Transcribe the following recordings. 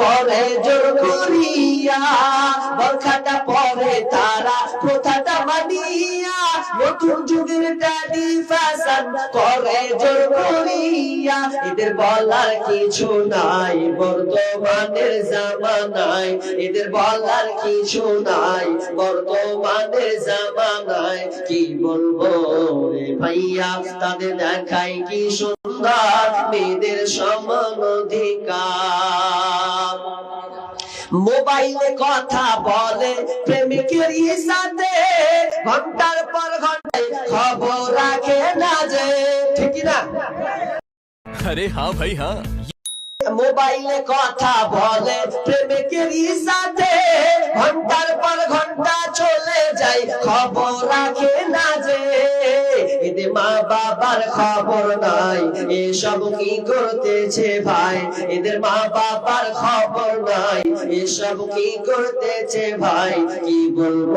করে জোর করিয়া, বরখাটা পরে তারা প্রথাটা মানিয়া, নতুন যুগের ফ্যাশন করে জোর করিয়া। এদের বলার কিছু নাই, বর্তমানের জামানায়। এদের বলার কিছু নাই, বর্তমানের জামানায়। কি বলব রে ভাইয়া, তাদের দেখাই কি সুন্দর, মেয়েদের সমান অধিকার। মোবাইলে কথা বলে প্রেমিকের সাথে ঘণ্টার পর ঘন্টায় খবর রাখে না যে। ঠিক না? আরে হ্যাঁ ভাই হ্যাঁ। মোবাইলে কথা বলে প্রেমিকের সাথে ঘণ্টার পর ঘণ্টা চলে যায় খবর রাখে না যে। এতে মা বাবার খবর নাই। এসব কি করতেছে ভাই? এদের মা বাবার খবর নাই। এসব কি করতেছে ভাই? কি বলব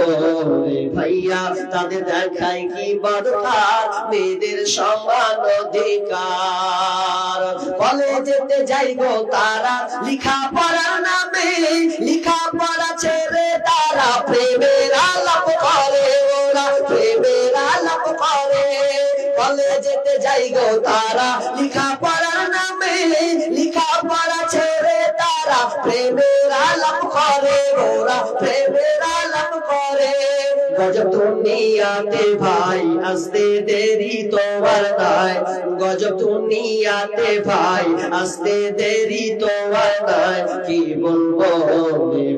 ভাইয়া? তাদের দেখায় কি বদকার? মেয়েদের সমান অধিকার। কলেজেতে যাই গো তারা লিখা পড়া নামে। লিখা পড়া ছেড়ে তারা প্রেমের আলাপ কলেজেতে যাই গো তারা। লিখা পড়ার নামে লিখা পড়া ছেড়ে তারা। প্রেমের আলাপ করে ওরা, প্রেমের আলাপ করে। গজব দুনিয়াতে ভাই, আসতে দেরি তোমার নাই গজব দুনিয়াতে ভাই, আসতে দেরি তোমার নাই কি বলব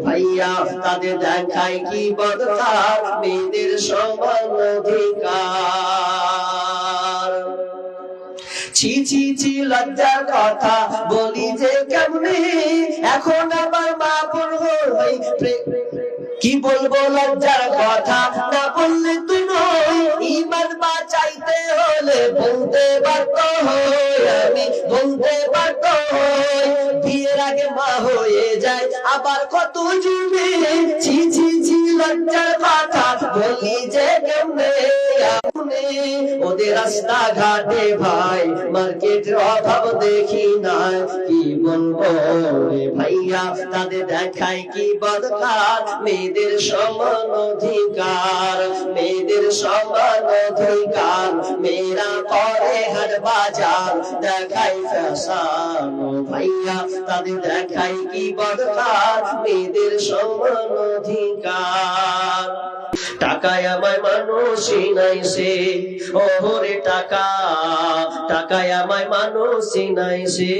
ভাইয়া, তাদের দেখায় কি বদকার? মেয়েদের সমান অধিকার। ছি ছি ছি লজ্জার কথা। বলি যে কেমনে? এখন আমার মা হই কি বলব লজ্জার কথা? না বললে তুই নই। ইমান বাঁচাইতে হলে বলতে হই আমি, বলতে হই। বিয়ের আগে মা হয়ে যায়, আবার কত যুগে ছি ছি ছি লজ্জার কথা। বলি যে রাস্তা ঘাটে ভাই মার্কেটের অভাব দেখি না কি বলব ভাইয়া, তাদের দেখায় কি বদকার মেয়েদের সমান অধিকার, মেয়েদের সমান অধিকার। মেয়েরা করে হাট বাজার দেখাই ফ্যাশন। ভাইয়া, তাদের দেখায় কি বদকার মেয়েদের সমান অধিকার। টাকায় আমায় মানুষই নাই সে ওরে টাকা, টাকায় আমায় মানুষই নাই সে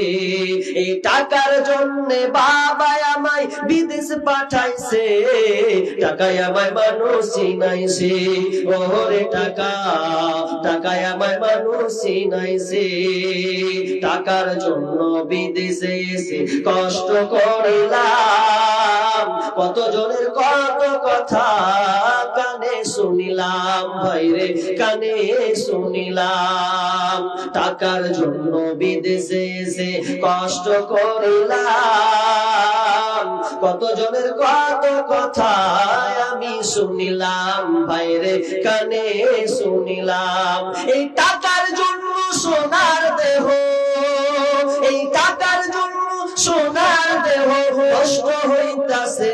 এই টাকার জন্য বাবা আমায় বিদেশ পাঠাইছে। টাকায় আমায় মানুষই নাই সে ওরে টাকা, টাকায় আমায় মানুষই নাই সে টাকার জন্য বিদেশে এসে কষ্ট করিলাম। কত জনের কত কথা শুনিলাম ভাইরে কানে শুনিলাম। টাকার জন্য বিদেশে এসে কষ্ট করিলাম। কত জনের কত কথা আমি শুনিলাম ভাইরে কানে শুনিলাম। এই টাকার জন্য সোনার দেহ, এই টাকার জন্য সোনার দেহ কষ্ট হইতাছে।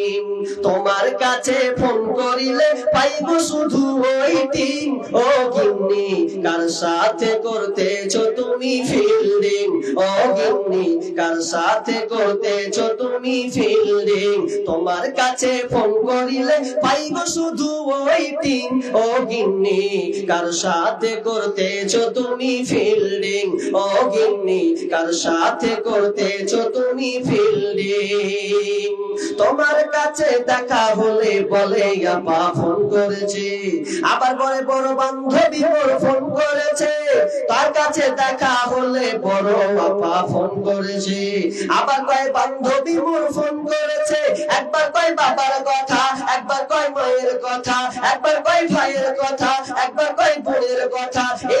তোমার কাছে ফোন করিলে পাইব শুধু ওইটিং ও গিন্নি, কার সাথে করতেছো তুমি ফিল্ডিং ও গিন্নি, কার সাথে করতেছো তুমি ফিল্ডিং তোমার কাছে ফোন করিলে পাইব শুধু ওইটিং ও গিন্নি, কার সাথে করতেছো তুমি ফিল্ডিং ও গিন্নি, কার সাথে করতেছো তুমি ফিল্ডিং তোমার কাছে দেখা হলে বলে আপা ফোন করেছে। আবার বলে, বড় বান্ধবী বড় ফোন করেছে। তার কাছে দেখা হলে বড় আপা ফোন করেছে। আবার কয়, বান্ধবী মোর ফোন করেছে। একবার কয়, বাবার কথা। একবার কয়, মায়ের কথা। ভাইয়ের কথা। একবার কয়, বোনের কথা। করবা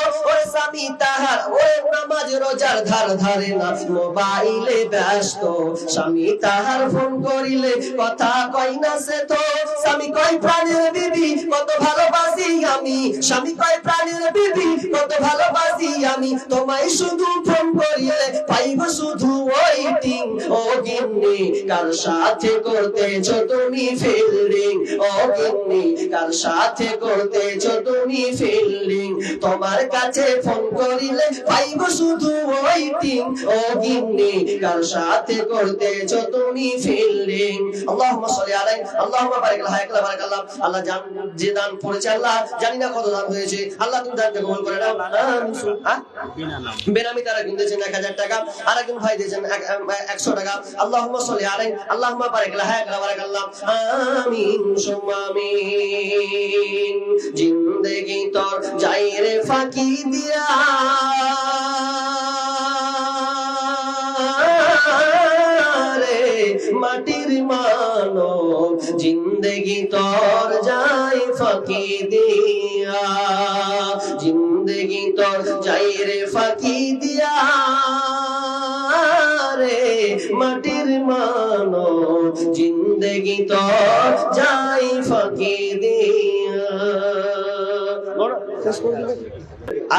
স্বামী তাহার ওরে নামাজ রোজার ধার ধারে না মোবাইলে ব্যস্ত। স্বামী তাহার ফোন করিলে, কথা কই না সে তো? স্বামী কই প্রাণের বিবি, কত ভালোবাসি আমি। স্বামী কই প্রাণের বিবি, কত ভালোবাসি আমি। তোমায় শুধু ফোন করিলে গিন্নি কার সাথে করতেছো? তুমি ফিল্ডিং ও গিন্নি কার সাথে করতেছো? তুমি ফিল্ডিং তোমার কাছে ফোন করিলে পাইব শুধু ওয়েটিং ও গিন্নি কার সাথে করতেছো? তুমি ফিল্ডিং আল্লাহুম্মা সাল্লি আলাইহি আল্লাহুম্মা বারিক লাহা একলা বারাক আল্লাহ। আল্লাহ জান যে দান করেছে আল্লাহ জানি না কত দান হয়েছে। আল্লাহ তুমি দানকে কবুল করে নাও? বেনামি তারা কিনতেছেন এক হাজার টাকা। আর একজন ভাই দিয়েছেন এক- এক- একশো টাকা। আল্লাহুম্মা সাল্লি আলাইহি, আল্লাহুম্মা বারিক লাহা একলা বারাক আল্লাহ, আমিন, সুম্মা আমিন। জিন্দেগি তোর রে ফাঁকি দিয়া। রে মাটির মানব, জিন্দেগি তোর যাই ফাঁকি দিয়া। জিন্দেগি তোর যাই রে ফাঁকি দিয়া। মাটির মানব জিন্দেগি তো যাই ফাঁকি দিয়া।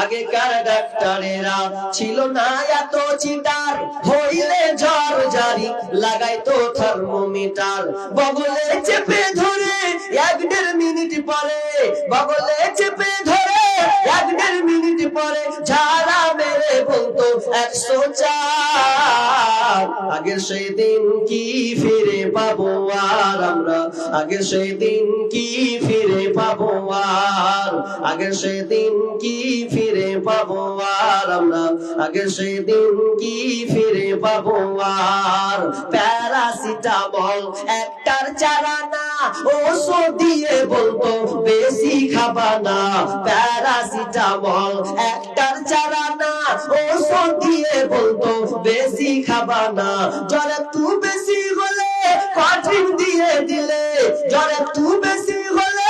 আগেকার ডাক্তারেরা ছিল না এত চিটার। হইলে ঝড় জারি লাগাইতো থার্মোমিটার। বগলে চেপে ধরে এক দেড় মিনিট পরে বগলে চেপে ধরে এক দেড় মিনিট পরে ঝাড়া মেরে বলতো একশো চার। আগের সেই দিন কি ফিরে পাবো আর আমরা? আগের সেই দিন কি ফিরে পাবো আর? আগের সেই দিন কি ফিরে পাবো আর আমরা? আগের সেই দিন কি ফিরে পাবো আর? প্যারাসিটামল একটার চারা না ওষুধ দিয়ে বলতো, বেশি খাবা না প্যারাসিটামল একটার চারা না ওষুধ দিয়ে বলতো, বেশি খাবা না। জ্বর একটু বেশি হলে কঠিন দিয়ে দিলে, জ্বর একটু বেশি হলে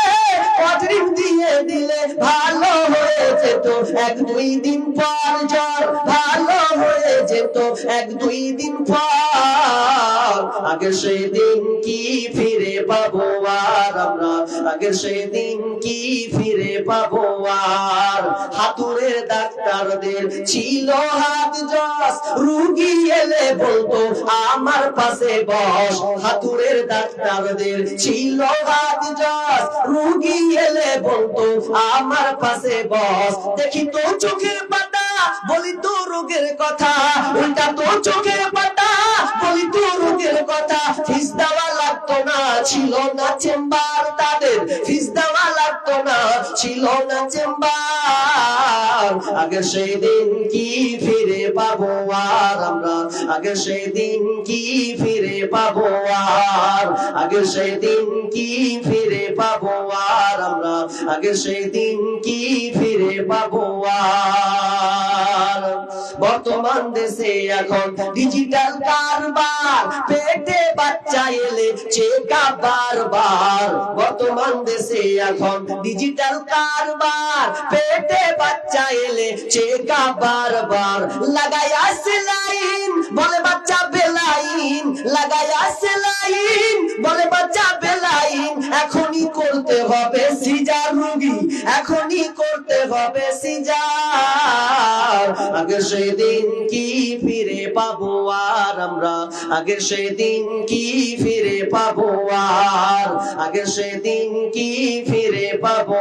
কঠিন দিয়ে দিলে ভালো হয়ে যেত। এক দুই দিন পর জ্বর ভালো হয়ে যেত। এক দুই দিন পর আগে সেই দিন কি ফিরে আমরা আগে সেই দিন কি ফিরে পাবো আর? ডাক্তারদের ছিল হাত জস রুগী এলে বলতো, আমার পাশে বস। হাতুড়ের ডাক্তারদের ছিল হাত জস রুগী এলে বলতো, আমার পাশে বস। দেখি তো চোখের পাতা, বলি তো রোগের কথা। উল্টা তো চোখের পাতা, বলি তো রোগের কথা। ফিস লাগতো না ছিল না চেম্বার তাদের। ফিস দেওয়া লাগতো না ছিল না চেম্বার। আগে সেই দিন কি ফিরে পাবো আর আমরা? আগে সেই দিন কি ফিরে পাবো আর? আগে সেই কি ফিরে পাবো আর আমরা? আগে সেই দিন কি ফিরে পাবো আর? বর্তমান দেশে এখন ডিজিটাল কারবার, পেটে বাচ্চা এলে চেকা বারবার বর্তমান দেশে এখন ডিজিটাল কারবার, পেটে বাচ্চা এলে চেকা বারবার লাগাইয়া সেলাইন বলে বাচ্চা বেলাইন। লাগাইয়া সেলাইন বলে বাচ্চা বেলাইন। এখনই করতে হবে সিজার রুগী, এখনই করতে হবে সিজার। আগে সেই দিন কি ফিরে পাবো আর আমরা? আগের সেই দিন কি ফিরে পাবো আর? আগের সেই দিন কি ফিরে পাবো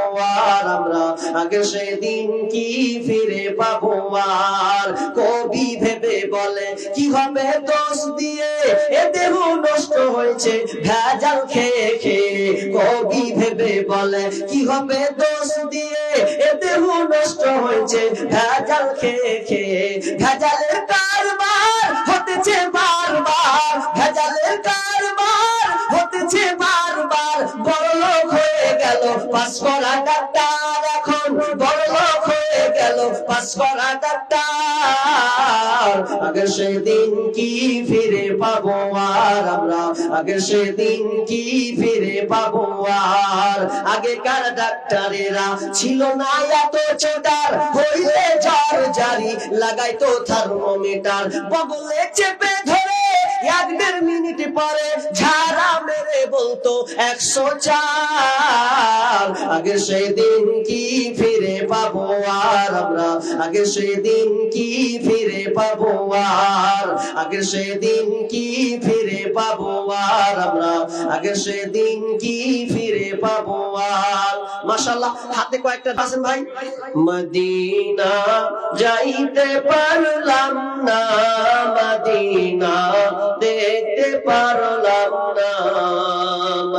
আর আমরা? আগের সেই দিন কি ফিরে পাবো আর? কবি ভেবে বলে, কি হবে দোষ দিয়ে? এ দেহ নষ্ট হয়েছে, ভেজাল খেয়ে খেয়ে। কবি ভেবে বলে, কি হবে দোষ দিয়ে? এতে নষ্ট হয়েছে। ভেজাল খেয়ে খেয়ে ভেজালের কারবার হতেছে বারবার। ভেজালের কারবার হতেছে বারবার। বড় লোক হয়ে গেল পাঁচ করা ডাক্তার এখন। বড় লোক হয়ে গেল পাঁচ করা ডাক্তার। আগের সেদিন কি ফিরে পাবো আর আমরা? আগের সেদিন কি ফিরে পাবো আর? আগেকার ডাক্তারেরা ছিল না এত চোদার হইলে জ্বর জারি লাগাইতো থার্মোমিটার। বগলে চেপে ধরে এক দেড় মিনিট পরে ঝাড়া বলতো, একশো চার আগে সেই দিন কি ফিরে পাবো আর আমরা? আগে সেই দিন কি ফিরে পাবো আর? আগে সেই দিন কি ফিরে পাবো আর আমরা? আগে সেই দিন কি ফিরে পাবো আর? মাশাল্লাহ হাতে কয়েকটা আছেন ভাই। মদিনা যাইতে পারলাম না, মদিনা দেখতে পারলাম না।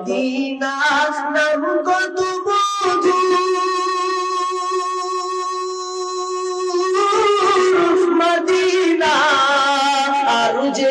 মদিনা নাম কত মধু মদিনা আর যে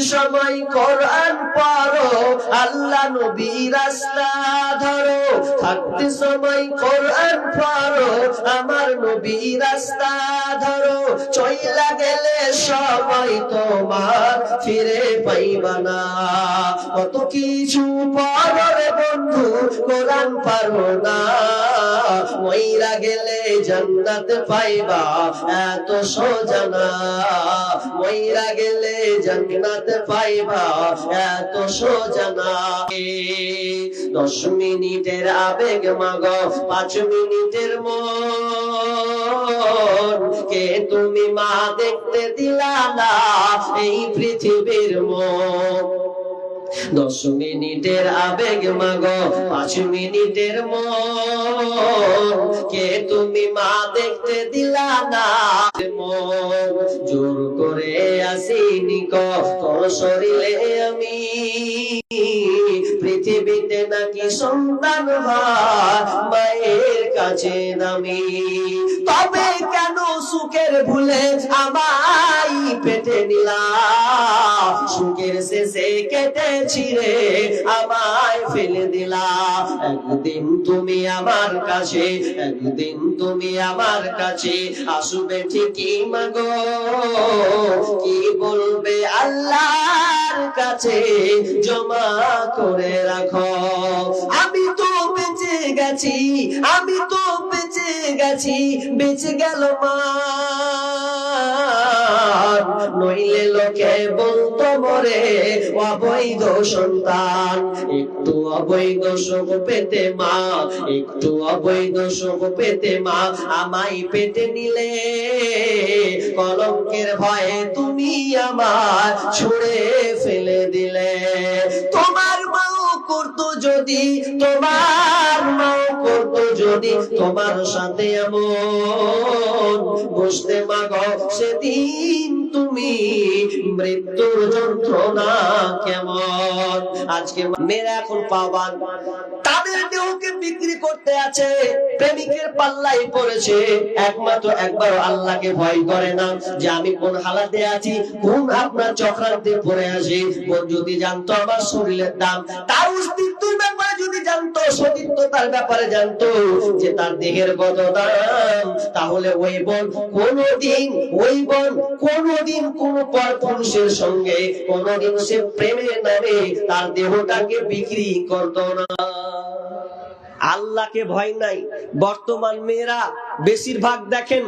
সময় কোরআন পড়ো, আল্লাহ নবী রাস্তা ধরো। থাকতে সময় কোরআন পড়ো, আমার নবী রাস্তা ধরো। চইলা গেলে সময় তোমার ফিরে পাইবা না। কত কিছু পরে বন্ধু, কোরআন পারো না। মইরা গেলে জান্নাত পাইবা, এত সোজা না। মইরা গেলে জান্নাত পাইবা। এত সোজা না। দশ মিনিটের আবেগ মাগ, পাঁচ মিনিটের মন। কে তুমি মা দেখতে দিলা না এই পৃথিবীর মন? দশ মিনিটের আবেগ মাগ, পাঁচ মিনিটের মন। কে তুমি মা দেখতে দিলা না? জোর করে আসিনি তোর আমি? পৃথিবীতে নাকি সন্তান মায়ের কাছে নামি। তবে কেন সুখের ভুলে আমায় পেটে নিলা? সুখের শেষে কেটে ছিঁড়ে আমায় ফেলে দিলা। একদিন তুমি আমার কাছে, একদিন তুমি আমার কাছে আসবে ঠিকই মাগো। কি বলবে আল্লাহর কাছে জমা করে রাখো। আমি তো বেঁচে গেছি, আমি তো বেঁচে গেছি, বেঁচে গেল মা। নইলে লোকে বলতো মরে অবৈধ সন্তান। একটু অবৈধ সুখ পেতে মা, একটু অবৈধ সুখ পেতে মা, আমায় পেটে নিলে। কলঙ্কের ভয়ে তুমি আমার ছুড়ে ফেলে দিলে। তোমার মাও করতো যদি, তোমার মাও করতো যদি, তোমার সাথে এমন বসতে মাগ সেদিন তুমি মৃত্যুর যন্ত্রণা কেমন? আজকে এখন পাবান তাদের বিক্রি করতে আছে, প্রেমিকের পাল্লাই পড়েছে। একমাত্র একবার আল্লাহকে ভয় করে না যে আমি কোন হালাতে আছি, কোন আপনার চক্রান্তে পড়ে আছি। কোন যদি জানতো আমার শরীরের দাম, তার অস্তিত্বের ব্যাপারে যদি জানতো জানতো সতীর্থতার ব্যাপারে জানতো যে তার দেহের কত দাম, তাহলে ওই বোন কোনদিন, ওই বোন কোনদিন কোনদিন সে প্রেমের নামে তার দেহটাকে বিক্রি করতো না। আল্লাহকে ভয় নাই। বর্তমান মেয়েরা বেশিরভাগ দেখেন,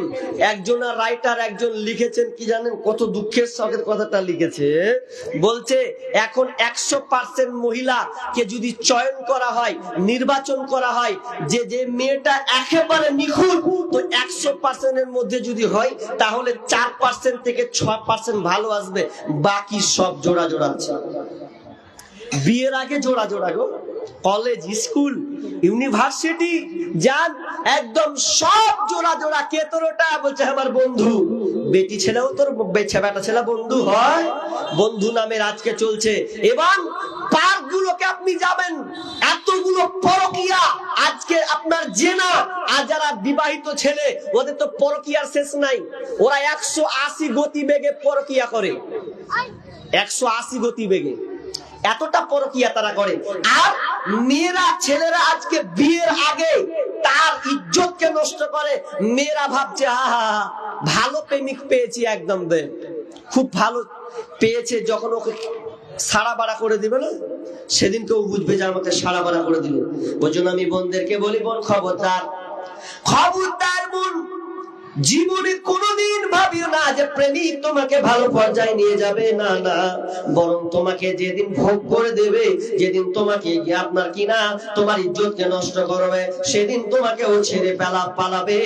একজন রাইটার একজন লিখেছেন, কি জানেন? কত দুঃখের সঙ্গে কথাটা লিখেছে। বলছে, এখন একশো পার্সেন্ট মহিলাকে যদি চয়ন করা হয়, নির্বাচন করা হয়, যে যে মেয়েটা একেবারে নিখুঁত, তো একশো পার্সেন্টের মধ্যে যদি হয়, তাহলে চার পার্সেন্ট থেকে ছয় পার্সেন্ট ভালো আসবে। বাকি সব জোড়া জোড়া আছে। বিয়ের আগে জোড়া জোড়া গো। কলেজ, স্কুল, ইউনিভার্সিটি যান একদম সব জোড়া জোড়া কে তোর ওটা? বলছে আমার বন্ধু। বেটি ছেলেও তোর বেটা ছেলে বন্ধু হয়। বন্ধু নামের আজকে চলছে। এবং আপনি যাবেন। এতগুলো পরকিয়া আজকে আপনার জেনা। আর যারা বিবাহিত ছেলে, ওদের তো পরকিয়ার শেষ নাই। ওরা একশো আশি গতি বেগে পরকিয়া করে। একশো আশি গতি বেগে এতটা পরকিয়া তারা করে। আর মেয়েরা, ছেলেরা আজকে বিয়ের আগে তার ইজ্জতকে নষ্ট করে। মেয়েরা ভাবছে, আহা, ভালো প্রেমিক পেয়েছি একদম দে। খুব ভালো পেয়েছে যখন ওকে সারা বাড়া করে দিবে না? সেদিন কেউ বুঝবে যে আমাকে সারা বাড়া করে দিল। ওই জন্য আমি বোনদেরকে বলি, বোন, খবরদার। খবরদার বোন জীবনে কোনোদিন ভাবিও না যে প্রেমিক তোমাকে ভালো পর্যায়ে নিয়ে যাবে। না না। বরং তোমাকে যেদিন ভোগ করে দেবে, যেদিন তোমাকে গিয়ে আপনার কিনা, তোমার ইজ্জতকে নষ্ট করবে, সেদিন তোমাকে ও ছেড়ে পেলা পালাবে।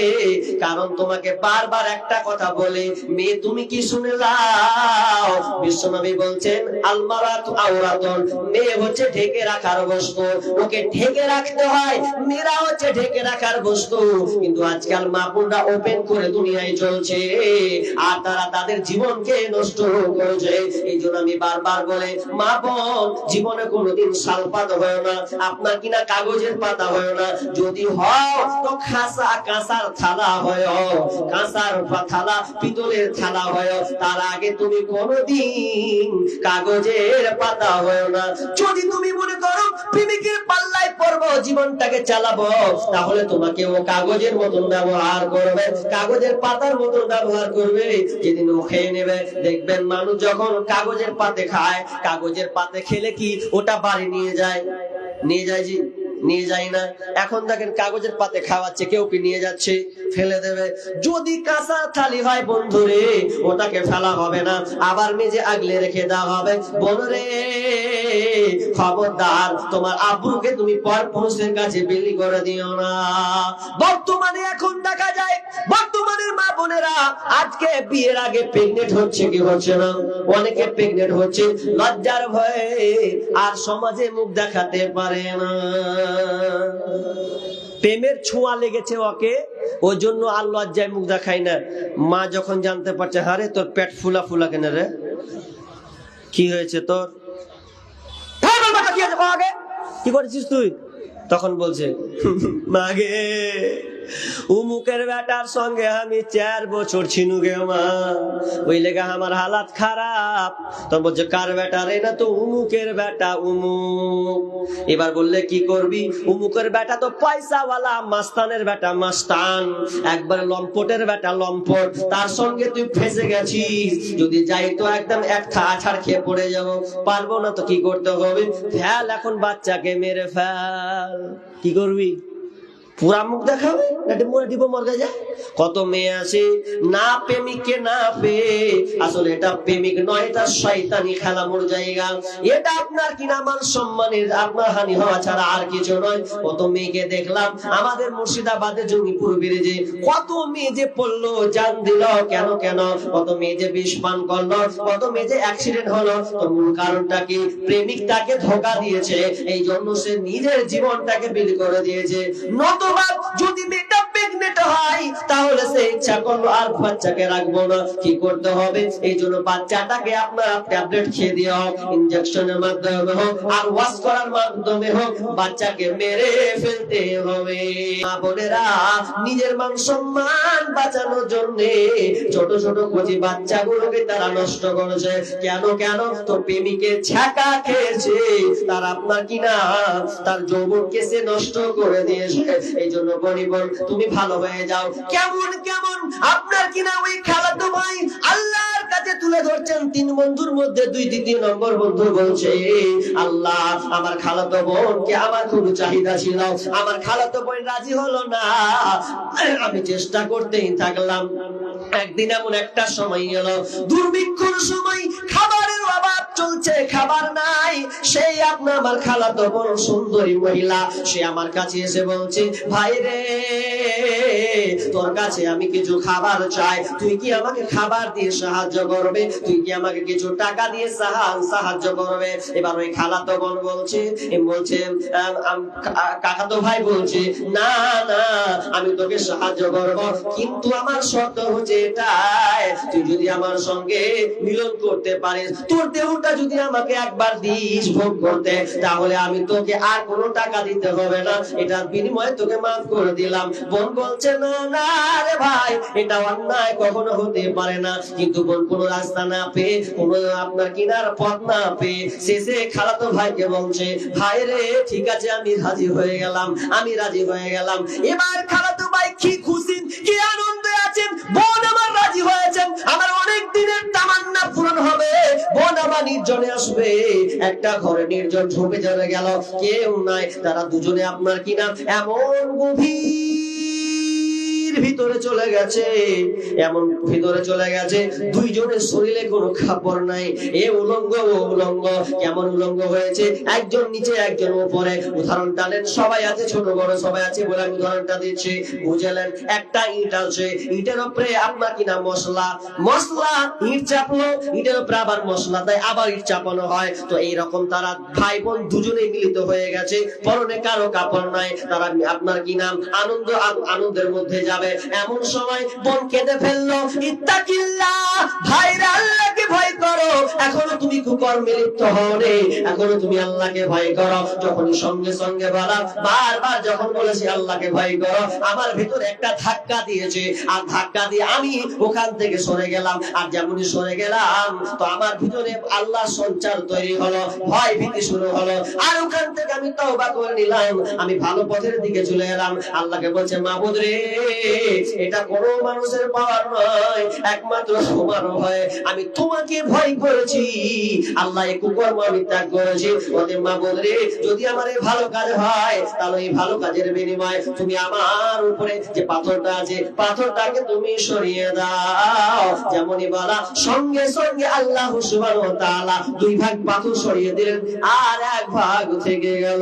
কারণ তোমাকে বারবার একটা কথা বলে, মেয়ে, তুমি কি শুনে যাও বিশ্বনবী বলছেন, আলমারাত আওরাতন। মেয়ে হচ্ছে ঢেকে রাখার বস্তু। ওকে ঢেকে রাখতে হয়, মেয়েরা হচ্ছে ঢেকে রাখার বস্তু। কিন্তু আজকাল মাপুরা ওপেন করে দুনিয়ায় চলছে। আর তারা তাদের জীবনকে নষ্ট করেছে। এই জন্য আমি বারবার বলে, মা বোন, জীবনে কোনোদিন সালপাত হয় না, আপনার কিনা কাগজের পাতা হয় না। যদি হয় তো খাসা কাঁসার থালা হয়। কাঁসার থালা, পিতলের থালা হয়। তার আগে তুমি কোনোদিন কাগজের পাতা হয় না। যদি তুমি মনে করো প্রেমিকের পাল্লায় পড়ব জীবনটাকে চালাবো। তাহলে তোমাকে ও কাগজের মতন ব্যবহার করবে, কাগজের পাতার মতন ব্যবহার করবে। যেদিন ও খেয়ে নেবে, দেখবেন মানুষ যখন কাগজের পাতে খায়, কাগজের পাতে খেলে কি ওটা বাড়ি নিয়ে যায়? নিয়ে যায় জি, নিয়ে যায় না। এখন দেখেন কাগজের পাতে খাওয়াচ্ছে, কেউ কি নিয়ে যাচ্ছে? ফেলে দেবে। যদি কাঁচা থালি হয় বন্ধুরে, ওটাকে ফেলা হবে না। আবার মেজে আগলে রেখে দেওয়া হবে। বনরে খবরদার, তোমার তুমি পর পুরুষের কাছে বিলি করে দিও না। বর্তমানে এখন দেখা যায়, বর্তমানের মা বোনেরা আজকে বিয়ের আগে হচ্ছে কি হচ্ছে না? অনেকে হচ্ছে, লজ্জার ভয়ে আর সমাজে মুখ দেখাতে পারে না। প্রেমের ছোঁয়া লেগেছে ওকে, ওই জন্য আর লজ্জায় মুখ দেখাই না। মা যখন জানতে পারছে, হারে তোর পেট ফুলা ফুলা কেন রে? কি হয়েছে তোর? আগে। কি করেছিস তুই তখন বলছে মাগে উমুকের বেটার সঙ্গে আমি চার বছর ছিনু গে মা। ওই লেগে আমার হালাত খারাপ। তখন বলছে, কার বেটা না তো উমুকের বেটা উমুক। এবার বললে, কি করবি? উমুকের বেটা তো পয়সাওয়ালা, মাস্তানের বেটা মাস্তান। একবার লম্পটের বেটা লম্পট। তার সঙ্গে তুই ফেসে গেছিস। যদি যাই তো একদম এক থা আছাড় খেয়ে পড়ে যাব। পারব না তো কি করতে হবে? ফেল, এখন বাচ্চাকে মেরে ফেল। কি করবি? পুরা মুখ দেখাবে? নাকি মরে দিব মর্গে যায়? কত মেয়ে আছে? না প্রেমিককে না পেয়ে। আসলে এটা প্রেমিক নয়, এটা শয়তানি খেলা মোর জায়গা। এটা আপনার কিনা মান সম্মানের, আপনার হানি হওয়া ছাড়া আর কিছু নয়। কত মেয়েকে দেখলাম, আমাদের মুর্শিদাবাদের জঙ্গিপুর ব্রিজে কত মেয়ে যে পড়ল, জান দিল, কেন কেন? কত মেয়ে যে বিষ পান করল, কত মেয়ে যে অ্যাক্সিডেন্ট হলো। তো মূল কারণটা কি? প্রেমিক তাকে ধোকা দিয়েছে এই জন্য সে নিজের জীবনটাকে বিলি করে দিয়েছে। নতবা যদি প্রেগনেন্ট নিজের মান সম্মান বাঁচানোর ছোট ছোট কচি বাচ্চাগুলোকে তারা নষ্ট করেছে। কেন কেন? তো প্রেমিকের ছ্যাঁকা খেয়েছে, তার আপনার কিনা? তার যৌবনকে সে নষ্ট করে দিয়েছে। এই জন্য বলি তুমি ভালো হয়ে যাও। কেমন কেমন? আপনার কিনা ওই খেলাতো ভাই? আল্লাহর কাছে তুলে ধরছেন তিন বন্ধুর মধ্যে দুই নম্বর বন্ধু বলছে, আল্লাহ, আমার খালাতো আমার খুব চাহিদা ছিল। আমার খালাতো বোন রাজি হলো না। আমি চেষ্টা করতেই থাকলাম। একদিন এমন একটা সময় এলো, দুর্ভিক্ষর সময় খাবারের অভাব চলছে খাবার নাই। সেই আপনার আমার খালাতো বোন সুন্দরী মহিলা। সে আমার কাছে এসে বলছে ভাই রে তোর কাছে আমি কিছু খাবার চাই। তুই কি আমাকে খাবার দিয়ে সাহায্য করবে? তুই কি আমাকে কিছু টাকা দিয়ে সাহায্য করবে? এবার ওই খালাতো বোন বলছে বলছে আম, আম, কা- কাকাতো ভাই বলছে না না আমি তোকে সাহায্য করব। কিন্তু আমার শর্ত হচ্ছে এটাই তুই যদি আমার সঙ্গে মিলন করতে পারিস, তোর দেহটা যদি আমাকে একবার দিস ভোগ করতে, তাহলে আমি তোকে আর কোনো টাকা দিতে হবে না। বিনিময়ে তোকে মাফ করে দিলাম। বোন বলছে না রে ভাই, এটা অন্যায় কখনো হতে পারে না। কিন্তু বোন কোনো রাস্তা না পেয়ে, কোনো আপনার কিনার পথ না পেয়ে, শেষে খালাতো ভাইকে বলছে, ভাই রে, ঠিক আছে, আমি রাজি হয়ে গেলাম, আমি রাজি হয়ে গেলাম। এবার খালাতো ভাই কি খুশি, কি আনন্দে আছেন? বোন আমার রাজি হয়েছেন? আমার অনেক দিনের তামান্না পূরণ হবে। বোন আমার নির্জনে আসবে। একটা ঘরে নির্জন ঢুকে চলে গেল। কেউ নাই। তারা দুজনে আপনার কিনা এমন গভীর ভিতরে চলে গেছে। এমন ভিতরে চলে গেছে, দুইজনের শরীরে কোনো খাপড় নাই। এ উলঙ্গ, ও উলঙ্গ, কেমন উলঙ্গ হয়েছে? একজন নিচে, একজন উপরে। উদাহরণ টানেন, সবাই আছে, ছোট, বড়, সবাই আছে বলে আমি উদাহরণটা দিচ্ছি। বুঝলেন? একটা ইট আছে, ইটের উপরে আপনার কিনা মশলা। মশলা, ইট চাপলো, ইটের উপরে আবার মশলা, তাই আবার ইট চাপানো হয়। তো এইরকম তারা ভাই বোন দুজনেই মিলিত হয়ে গেছে। পরনে কারও কাপড় নাই, তারা আপনার কি নাম? আনন্দ, আনন্দের মধ্যে যাবে। এমন সময় বোন কেঁদে ফেলল ইত্তাকিল্লাহ ভাইরা আল্লাহকে ভয় করো। এখনও তুমি কুকর্মে লিপ্ত এখনও তুমি আল্লাহকে ভয় করো। যখন সঙ্গে সঙ্গে বলা, বারবার যখন বলেছি আল্লাহকে ভয় করো, আমার একটা ধাক্কা দিয়েছে। আর ধাক্কা দিয়ে আমি ওখান থেকে সরে গেলাম। আর যেমনই সরে গেলাম, তো আমার ভিতরে আল্লাহ সঞ্চার তৈরি হলো, ভয় ভীতি শুরু হলো। আর ওখান থেকে আমি তওবা করে নিলাম। আমি ভালো পথের দিকে চলে এলাম। আল্লাহকে বলছে মাহবুদ রে এটা কোনো মানুষের পাওয়ার নয়, একমাত্র তোমার হয়। আমি তোমাকে ভয় করেছি, আল্লাহ এই কুকর্ম আমি ত্যাগ করেছি। ওদের মাহবুদ রে, যদি আমার এই ভালো কাজ হয়, তাহলে এই ভালো কাজের বিনিময়ে তুমি আমার উপরে যে পাথরটা আছে, পাথরটাকে তুমি সরিয়ে দাও। যেমনই বলা, সঙ্গে সঙ্গে আল্লাহ ওয়া দুই ভাগ পাথর সরিয়ে দিলেন, আর এক ভাগ থেকে গেল।